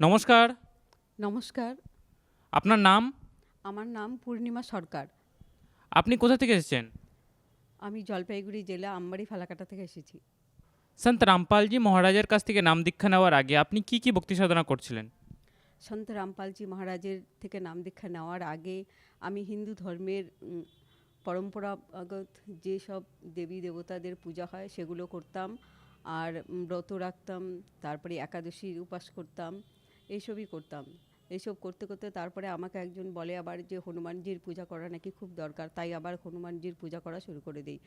নমস্কার। নমস্কার। আপনার নাম? আমার নাম পূর্ণিমা সরকার। আপনি কোথা থেকে এসেছেন? আমি জলপাইগুড়ি জেলা আমবাড়ি ফালাকাটা থেকে এসেছি। সন্ত রামপালজি মহারাজের কাছ থেকে নাম দীক্ষা নেওয়ার আগে আপনি কি কি ভক্তি সাধনা করছিলেন? সন্ত রামপালজি মহারাজের থেকে নাম দীক্ষা নেওয়ার আগে আমি হিন্দু ধর্মের পরম্পরাগত যেসব দেবী দেবতাদের পূজা হয় সেগুলো করতাম। আর ব্রত রাখতাম তারপরে একাদশীর উপাস করতাম। এইসবই করতাম। এইসব করতে করতে তারপরে আমাকে একজন বলে আবার যে হনুমানজির পূজা করা নাকি খুব দরকার, তাই আবার হনুমানজির পূজা করা শুরু করে দিই।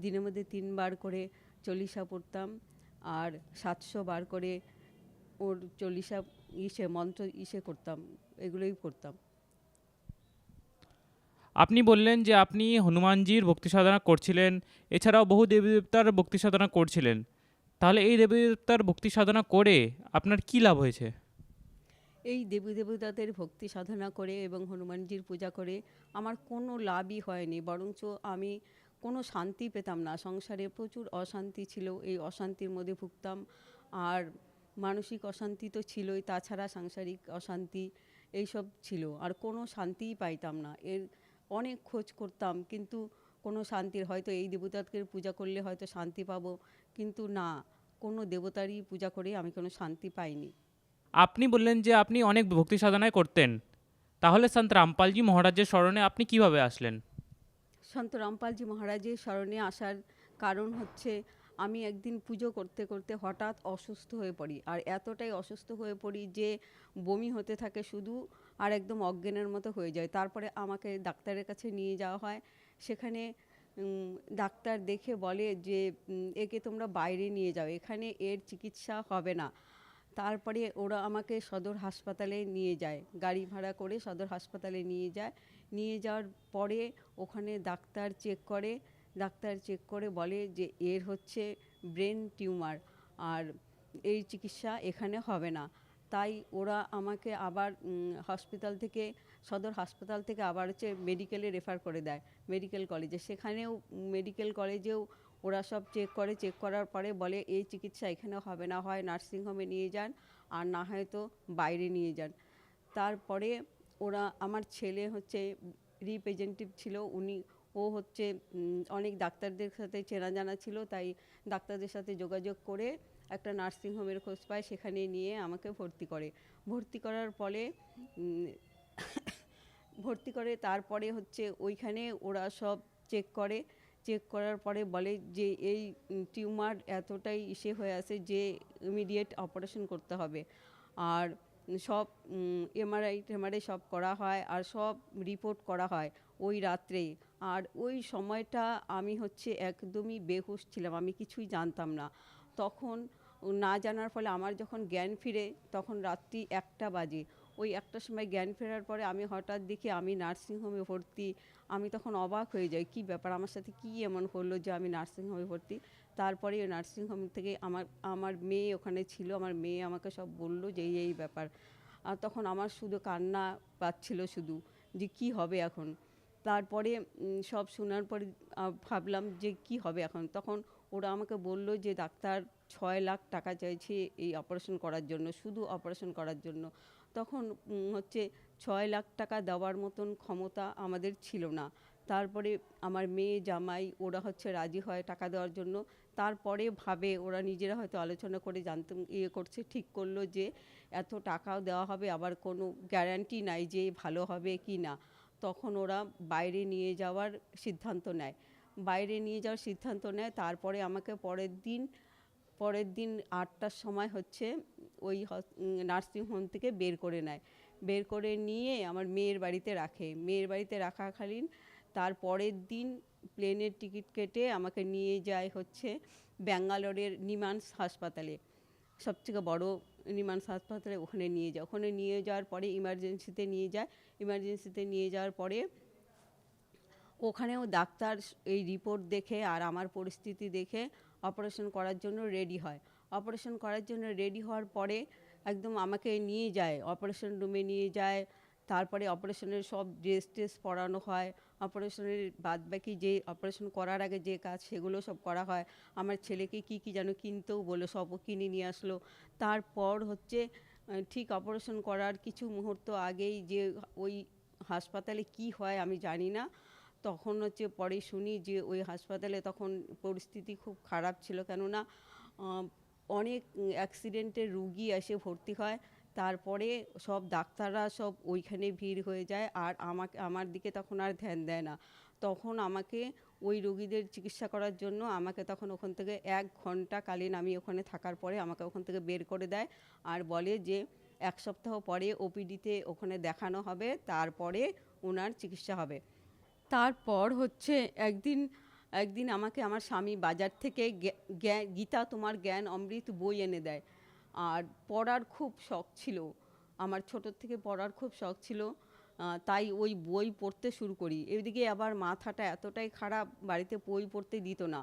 দিনের মধ্যে তিনবার করে চল্লিশা পড়তাম আর সাতশো বার করে ওর চল্লিশা ইসে, মন্ত্র ইসে করতাম, এগুলোই করতাম। আপনি বললেন যে আপনি হনুমানজির ভক্তি সাধনা করছিলেন, এছাড়াও বহু দেবী দেবতার ভক্তি সাধনা করছিলেন। তাহলে এই দেবী দেবতার ভক্তি সাধনা করে আপনার কি লাভ হয়েছে? এই দেবী দেবতাদের ভক্তি সাধনা করে এবং হনুমানজির পূজা করে আমার কোনো লাভই হয়নি, বরঞ্চ আমি কোনো শান্তি পেতাম না। সংসারে প্রচুর অশান্তি ছিল, এই অশান্তির মধ্যে ভুগতাম। আর মানসিক অশান্তি তো ছিলই, তাছাড়া সাংসারিক অশান্তি এইসব ছিল। আর কোনো শান্তিই পাইতাম না। এর অনেক খোঁজ করতাম, কিন্তু কোনো শান্তির, হয়তো এই দেবতাকে পূজা করলে হয়তো শান্তি পাবো, কিন্তু না, কোনো দেবতারই পূজা করে আমি কোনো শান্তি পাইনি। আপনি বললেন যে আপনি অনেক ভক্তি সাধনায় করতেন। তাহলে সন্ত রামপালজি মহারাজের স্মরণে আপনি কীভাবে আসলেন? সন্ত রামপালজি মহারাজের স্মরণে আসার কারণ হচ্ছে, আমি একদিন পুজো করতে করতে হঠাৎ অসুস্থ হয়ে পড়ি। আর এতটাই অসুস্থ হয়ে পড়ি যে বমি হতে থাকে শুধু আর একদম অজ্ঞানের মতো হয়ে যায়। তারপরে আমাকে ডাক্তারের কাছে নিয়ে যাওয়া হয়। সেখানে ডাক্তার দেখে বলে যে একে তোমরা বাইরে নিয়ে যাও। এখানে এর চিকিৎসা হবে না। তারপরে ওরা আমাকে সদর হাসপাতালে নিয়ে যায়। গাড়ি ভাড়া করে সদর হাসপাতালে নিয়ে যায়। নিয়ে যাওয়ার পরে ওখানে ডাক্তার চেক করে। ডাক্তার চেক করে বলে যে, এর হচ্ছে ব্রেন টিউমার আর এই চিকিৎসা এখানে হবে না। তাই ওরা আমাকে আবার হসপিটাল থেকে, সদর হাসপাতাল থেকে আবার হচ্ছে মেডিকেলে রেফার করে দেয়। মেডিকেল কলেজে সেখানেও মেডিকেল কলেজেও ওরা সব চেক করে চেক করার পরে বলে, এই চিকিৎসা এখানে হবে না, হয় নার্সিংহোমে নিয়ে যান আর না হয় তো বাইরে নিয়ে যান। তারপরে ওরা, আমার ছেলে হচ্ছে রিপ্রেজেন্টেটিভ ছিল, উনি, ও হচ্ছে অনেক ডাক্তারদের সাথে চেনা জানা ছিল, তাই ডাক্তারদের সাথে যোগাযোগ করে একটা নার্সিংহোমের খোঁজ পায়, সেখানে নিয়ে আমাকে ভর্তি করে। ভর্তি করার ফলে ভর্তি করে তারপরে হচ্ছে ওইখানে ওরা সব চেক করে চেক করার পরে বলে যে এই টিউমার এতটাই ইসে হয়ে আছে যে ইমিডিয়েট অপারেশন করতে হবে। আর সব এমআরআই টেমআরআই সব করা হয় আর সব রিপোর্ট করা হয় ওই রাত্রেই। আর ওই সময়টা আমি হচ্ছে একদমই বেহুশ ছিলাম, আমি কিছুই জানতাম না। তখন না জানার ফলে আমার যখন জ্ঞান ফিরে তখন রাত্রি একটা বাজে। ওই একটা সময় জ্ঞান ফেরার পরে আমি হঠাৎ দেখি আমি নার্সিংহোমে ভর্তি। আমি তখন অবাক হয়ে যাই, কী ব্যাপার? আমার সাথে কী এমন হলো যে আমি নার্সিংহোমে ভর্তি? তারপরে ওই নার্সিংহোম থেকে আমার আমার মেয়ে ওখানে ছিল, আমার মেয়ে আমাকে সব বলল যে, এই এই ব্যাপার। আর তখন আমার শুধু কান্না পাচ্ছিল শুধু, যে কি হবে এখন? তারপরে সব শোনার পরে ভাবলাম যে কি হবে এখন? তখন ওরা আমাকে বলল যে, ডাক্তার, ছয় লাখ টাকা চাইছে এই অপারেশন করার জন্য, শুধু অপারেশন করার জন্য। তখন হচ্ছে ছয় লাখ টাকা দেওয়ার মতন ক্ষমতা আমাদের ছিল না। তারপরে আমার মেয়ে, জামাই, ওরা হচ্ছে রাজি হয় টাকা দেওয়ার জন্য, তারপরে ভাবে ওরা নিজেরা হয়তো আলোচনা করে জানতে ইয়ে করছে, ঠিক করল যে এত টাকাও দেওয়া হবে, আবার কোনো গ্যারান্টি নাই যে ভালো হবে কি না। তখন ওরা বাইরে নিয়ে যাওয়ার সিদ্ধান্ত নেয়। বাইরে নিয়ে যাওয়ার সিদ্ধান্ত নেয়, তারপরে আমাকে পরের দিন পরের দিন আটটার সময় হচ্ছে ওই নার্সিংহোম থেকে বের করে নেয়। বের করে নিয়ে আমার মেয়ের বাড়িতে রাখে। মেয়ের বাড়িতে রাখাকালীন তার পরের দিন প্লেনের টিকিট কেটে আমাকে নিয়ে যায় হচ্ছে ব্যাঙ্গালোরের নিমান্স হাসপাতালে। সবথেকে বড় নিমান্স হাসপাতালে ওখানে নিয়ে যায়। ওখানে নিয়ে যাওয়ার পরে ইমার্জেন্সিতে নিয়ে যায়। ইমার্জেন্সিতে নিয়ে যাওয়ার পরে ওখানেও ডাক্তার এই রিপোর্ট দেখে আর আমার পরিস্থিতি দেখে অপারেশন করার জন্য রেডি হয়। অপারেশন করার জন্য রেডি হওয়ার পরে একদম আমাকে নিয়ে যায় অপারেশন রুমে নিয়ে যায়। তারপরে অপারেশনের সব ড্রেস ট্রেস পরানো হয়। অপারেশনের বাদ বাকি যে অপারেশন করার আগে যে কাজ সেগুলো সব করা হয়। আমার ছেলেকে কি কি যেন কিনতেও বলে সবও কিনে নিয়ে আসলো। তারপর হচ্ছে ঠিক অপারেশন করার কিছু মুহূর্ত আগেই যে ওই হাসপাতালে কি হয় আমি জানি না। তখন হচ্ছে পরে শুনি যে ওই হাসপাতালে তখন পরিস্থিতি খুব খারাপ ছিল। কেননা অনেক অ্যাক্সিডেন্টের রুগী এসে ভর্তি হয়, তারপরে সব ডাক্তাররা সব ওইখানে ভিড় হয়ে যায় আর আমাকে, আমার দিকে তখন আর ধ্যান দেয় না। তখন আমাকে ওই রুগীদের চিকিৎসা করার জন্য আমাকে তখন ওখান থেকে এক ঘণ্টা কালীন আমি ওখানে থাকার পরে আমাকে ওখান থেকে বের করে দেয় আর বলে যে এক সপ্তাহ পরে ওপিডিতে ওখানে দেখানো হবে, তারপরে ওনার চিকিৎসা হবে। তারপর হচ্ছে একদিন একদিন আমাকে আমার স্বামী বাজার থেকে গীতা তোমার জ্ঞান অমৃত বই এনে দেয়। আর পড়ার খুব শখ ছিল। আমার ছোটোর থেকে পড়ার খুব শখ ছিল। তাই ওই বই পড়তে শুরু করি। এদিকে আবার মাথাটা এতটাই খারাপ, বাড়িতে বই পড়তে দিত না।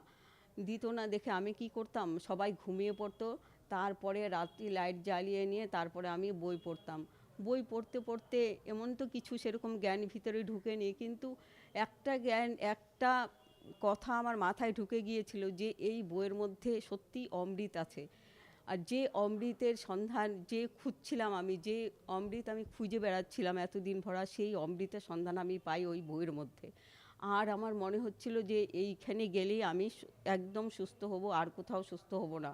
দিত না দেখে আমি কি করতাম? সবাই ঘুমিয়ে পড়তো। তারপরে রাত্রি লাইট জ্বালিয়ে নিয়ে তারপরে আমি বই পড়তাম। বই পড়তে পড়তে এমন তো কিছু সেরকম জ্ঞান ভিতরে ঢুকে ঢুকেনি। কিন্তু একটা জ্ঞান, একটা কথা আমার মাথায় ঢুকে গিয়েছিল যে এই বইয়ের মধ্যে সত্যি অমৃত আছে। আর যে অমৃতের সন্ধান, যে খুঁজছিলাম আমি, যে অমৃত আমি খুঁজে বেড়াচ্ছিলাম এতদিন ভরা, সেই অমৃতের সন্ধান আমি পাই ওই বইয়ের মধ্যে। আর আমার মনে হচ্ছিল যে এইখানে গেলেই আমি একদম সুস্থ হব, আর কোথাও সুস্থ হব না।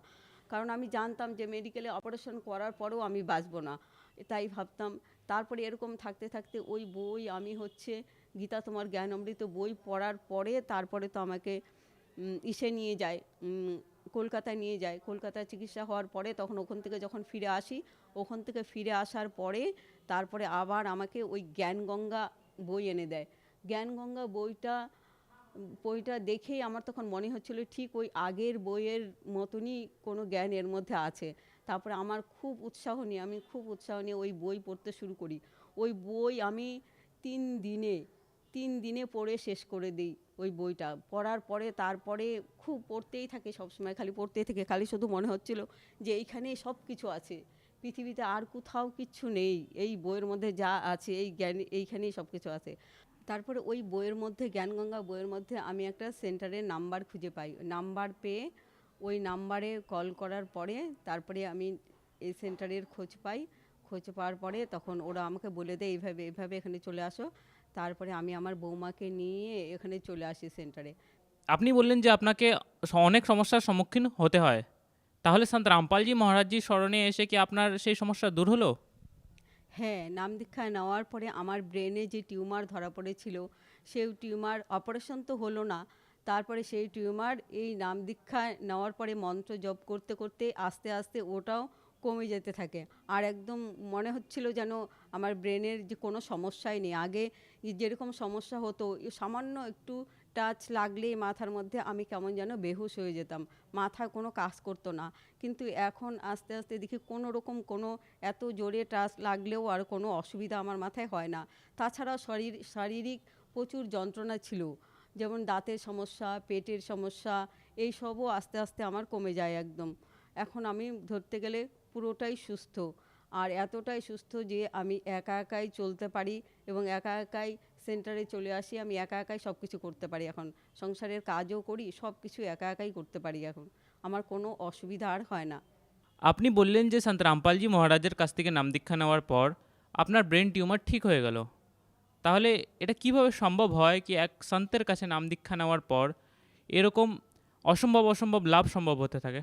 কারণ আমি জানতাম যে মেডিকেলে অপারেশন করার পরেও আমি বাঁচবো না। তাই ভাবতাম, তারপরে এরকম থাকতে থাকতে ওই বই আমি হচ্ছে গীতা তোমার জ্ঞান অমৃত বই পড়ার পরে তারপরে তো আমাকে ইসে নিয়ে যায় কলকাতায় নিয়ে যায়। কলকাতায় চিকিৎসা হওয়ার পরে তখন ওখান থেকে যখন ফিরে আসি, ওখান থেকে ফিরে আসার পরে তারপরে আবার আমাকে ওই জ্ঞানগঙ্গা বই এনে দেয়। জ্ঞানগঙ্গা বইটা বইটা দেখেই আমার তখন মনে হচ্ছিল ঠিক ওই আগের বইয়ের মতনই কোনো জ্ঞান এর মধ্যে আছে। তারপরে আমার খুব উৎসাহ নিয়ে, আমি খুব উৎসাহ নিয়ে ওই বই পড়তে শুরু করি। ওই বই আমি তিন দিনে তিন দিনে পড়ে শেষ করে দিই ওই বইটা। পড়ার পরে তারপরে খুব পড়তেই থাকে সবসময়, খালি পড়তেই থাকে। খালি শুধু মনে হচ্ছিল যে এইখানে সব কিছু আছে, পৃথিবীতে আর কোথাও কিচ্ছু নেই, এই বইয়ের মধ্যে যা আছে, এই জ্ঞান, এইখানেই সব কিছু আছে। তারপরে ওই বইয়ের মধ্যে, জ্ঞানগঙ্গা বইয়ের মধ্যে আমি একটা সেন্টারের নাম্বার খুঁজে পাই। নাম্বার পেয়ে ওই নাম্বারে কল করার পরে তারপরে আমি এই সেন্টারের খোঁজ পাই। খোঁজ পাওয়ার পরে তখন ওরা আমাকে বলে দেয়, এইভাবে এইভাবে এখানে চলে আসো। তারপরে আমি আমার বৌমাকে নিয়ে এখানে চলে আসি সেন্টারে। আপনি বললেন যে আপনাকে অনেক সমস্যার সম্মুখীন হতে হয়। তাহলে সন্ত রামপালজি মহারাজজির স্মরণে এসে কি আপনার সেই সমস্যা দূর হলো? হ্যাঁ নাম দীক্ষা নেওয়ার পরে আমার ব্রেনে যে টিউমার ধরা পড়েছিল সেই টিউমার অপারেশন তো হলো না। তারপরে সেই টিউমার এই নাম দীক্ষা নেওয়ার পরে মন্ত্র জপ করতে করতে আস্তে আস্তে ওটাও কমে যেতে থাকে। আর একদম মনে হচ্ছিল যেন আমার ব্রেনের যে কোনো সমস্যাই নেই। আগে যেরকম সমস্যা হতো সামান্য একটু টাচ লাগলেই মাথার মধ্যে আমি কেমন যেন বেহুশ হয়ে যেতাম। মাথা কোনো কাজ করতো না। কিন্তু এখন আস্তে আস্তে দেখি কোনো রকম কোনো এত জোরে টাচ লাগলেও আর কোনো অসুবিধা আমার মাথায় হয় না। তাছাড়া শরীর, শারীরিক প্রচুর যন্ত্রণা ছিল। যেমন দাঁতের সমস্যা, পেটের সমস্যা, এই সবও আস্তে আস্তে আমার কমে যায় একদম। এখন আমি ধরতে গেলে পুরোটাই সুস্থ। আর এতটাই সুস্থ যে আমি একা একাই চলতে পারি এবং একা একাই সেন্টারে চলে আসি আমি একা একাই সব কিছু করতে পারি এখন। সংসারের কাজও করি সব কিছু একা একাই করতে পারি এখন। আমার কোনো অসুবিধা আর হয় না। আপনি বললেন যে সন্ত রামপালজি মহারাজের কাছ থেকে নাম দীক্ষা নেওয়ার পর আপনার ব্রেন টিউমার ঠিক হয়ে গেল। তাহলে এটা কীভাবে সম্ভব হয় কি এক সন্তের কাছে নাম দীক্ষা নেওয়ার পর এরকম অসম্ভব অসম্ভব লাভ সম্ভব হতে থাকে?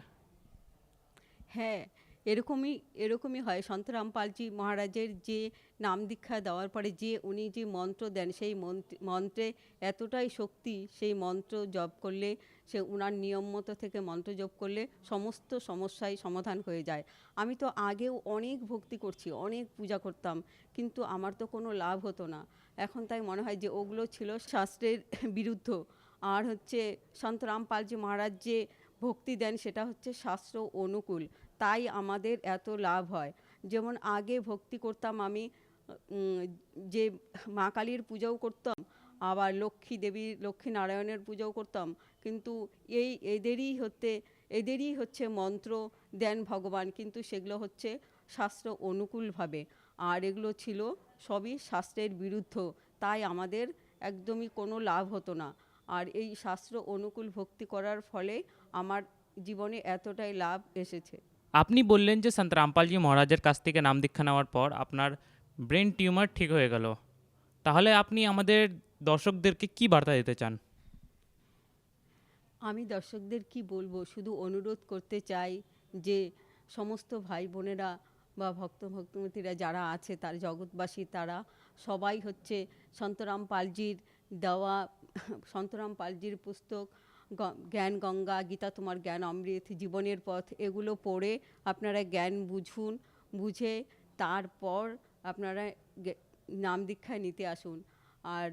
হ্যাঁ এরকমই এরকমই হয়। সন্তরাম পালজি মহারাজের যে নাম দীক্ষা দেওয়ার পরে যে উনি যে মন্ত্র দেন, সেই মন্ত্রে এতটাই শক্তি, সেই মন্ত্র জপ করলে, সে উনার নিয়ম মতো থেকে মন্ত্র জপ করলে সমস্ত সমস্যাই সমাধান হয়ে যায়। আমি তো আগেও অনেক ভক্তি করছি, অনেক পূজা করতাম, কিন্তু আমার তো কোনো লাভ হতো না। এখন তাই মনে হয় যে ওগুলো ছিল শাস্ত্রের বিরুদ্ধ। আর হচ্ছে সন্ত রামপালজি মহারাজ যে ভক্তি দেন, সেটা হচ্ছে শাস্ত্র অনুকূল। তাই আমাদের এত লাভ হয়। যেমন আগে ভক্তি করতাম আমি যে মা কালীর পূজাও করতাম, আবার লক্ষ্মী দেবীর লক্ষ্মী নারায়ণের পূজাও করতাম। কিন্তু এই এদেরই হতে, এদেরই হচ্ছে মন্ত্র দেন ভগবান, কিন্তু সেগুলো হচ্ছে শাস্ত্র অনুকূলভাবে। আর এগুলো ছিল সবই শাস্ত্রের বিরুদ্ধ, তাই আমাদের একদমই কোনো লাভ হতো না। আর এই শাস্ত্র অনুকূল ভক্তি করার ফলে আমার জীবনে এতটাই লাভ এসেছে। আপনি বললেন যে সন্ত রামপালজি মহারাজের কাছ থেকে নাম দীক্ষা নেওয়ার পর আপনার ব্রেন টিউমার ঠিক হয়ে গেল। তাহলে আপনি আমাদের দর্শকদেরকে কি বার্তা দিতে চান? আমি দর্শকদের কি বলব? শুধু অনুরোধ করতে চাই যে সমস্ত ভাই বোনেরা বা ভক্ত ভক্তমতীরা যারা আছে, তার জগৎবাসী তারা সবাই হচ্ছে সন্তরাম পালজির দেওয়া সন্তরাম পালজির পুস্তক জ্ঞান গঙ্গা, গীতা, তোমার জ্ঞান অমৃত, জীবনের পথ, এগুলো পড়ে আপনারা জ্ঞান বুঝুন, বুঝে তারপর আপনারা নাম দীক্ষায় নিতে আসুন। আর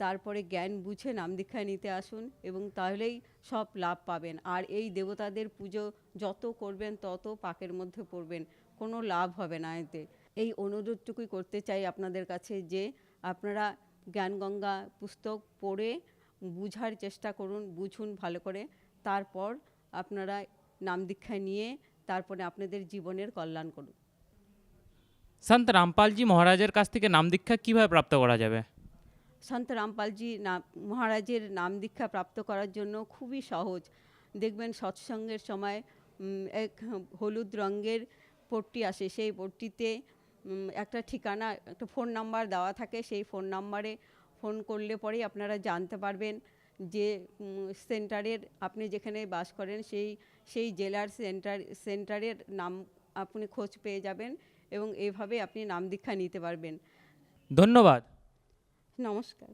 তারপরে জ্ঞান বুঝে নাম দীক্ষা নিতে আসুন এবং তাহলেই সব লাভ পাবেন। আর এই দেবতাদের পুজো যত করবেন, তত পাকের মধ্যে পড়বেন, কোনো লাভ হবে না এতে। এই অনুরোধটুকুই করতে চাই আপনাদের কাছে যে আপনারা জ্ঞানগঙ্গা পুস্তক পড়ে বুঝার চেষ্টা করুন বুঝুন ভালো করে। তারপর আপনারা নাম দীক্ষা নিয়ে তারপরে আপনাদের জীবনের কল্যাণ করুন। সন্ত রামপালজি মহারাজের কাছ থেকে নাম দীক্ষা কীভাবে প্রাপ্ত করা যাবে? সন্ত রামপালজি নাম মহারাজের নাম দীক্ষা প্রাপ্ত করার জন্য খুবই সহজ। দেখবেন সৎসঙ্গের সময় এক হলুদ রঙের পট্টি আসে সেই পট্টিতে একটা ঠিকানা একটা ফোন নাম্বার দেওয়া থাকে সেই ফোন নাম্বারে ফোন করলে পরেই আপনারা জানতে পারবেন যে সেন্টারের আপনি যেখানে বাস করেন সেই সেই জেলার সেন্টার সেন্টারের নাম আপনি খোঁজ পেয়ে যাবেন এবং এভাবে আপনি নাম দীক্ষা নিতে পারবেন। ধন্যবাদ। নমস্কার।